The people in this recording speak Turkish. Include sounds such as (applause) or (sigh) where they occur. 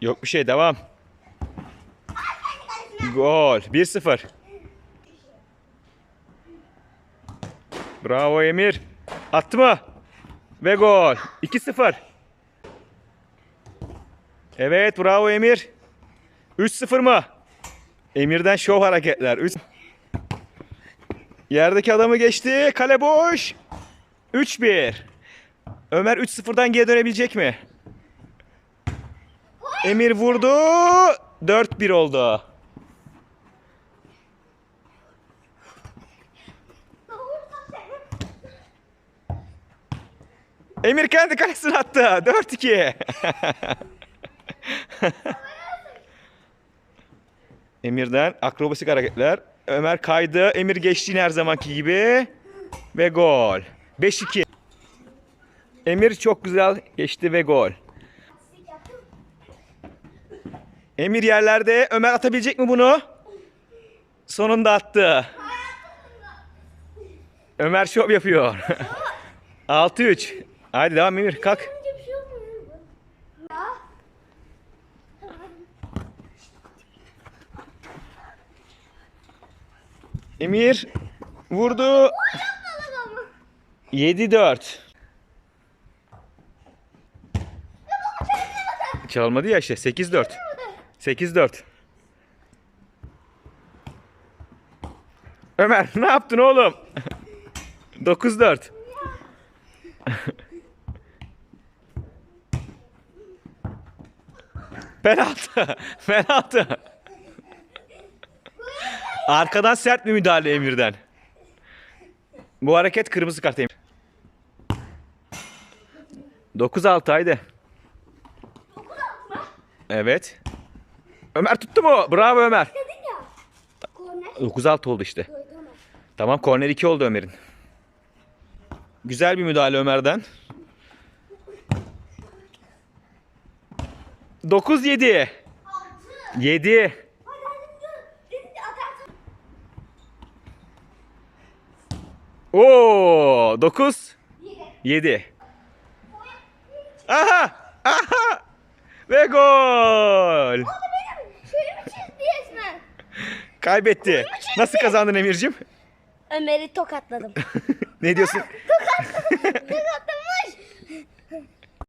Yok bir şey devam. Gol. 1-0. Bravo Emir. Attı mı? Ve gol. 2-0. Evet bravo Emir. 3-0 mı? Emir'den şov hareketler. 3 Yerdeki adamı geçti. Kale boş. 3-1. Ömer 3-0'dan geri dönebilecek mi? Emir vurdu. 4-1 oldu. Emir kendi kalesine attı. 4-2. (laughs) Emir'den akrobasik hareketler. Ömer kaydı. Emir geçti her zamanki gibi. Ve gol. 5-2. Emir çok güzel geçti ve gol. Emir yerlerde. Ömer atabilecek mi bunu? Sonunda attı. Ömer şov yapıyor. (laughs) 6-3. Haydi devam Emir kalk. Emir vurdu. 7-4. Çalmadı ya işte 8-4. 8-4. Ömer (laughs) ne yaptın oğlum? (laughs) 9-4. (laughs) Penaltı. Penaltı. Arkadan sert bir müdahale Emir'den. Bu hareket kırmızı kart Emir. 9-6 haydi. Evet. Ömer tuttu mu? Bravo Ömer. Dedin ya. Korner. 9-6 oldu işte. Tamam korner 2 oldu Ömer'in. Güzel bir müdahale Ömer'den. 9-7. 7. Hadi hadi dur. Dedin ya atarsın. Oo 9 Yine. 7. Aha! Aha! Ve gol! Kaybetti. Nasıl kazandın Emir'cim? Ömer'i tokatladım. (laughs) ne diyorsun? Tokatladım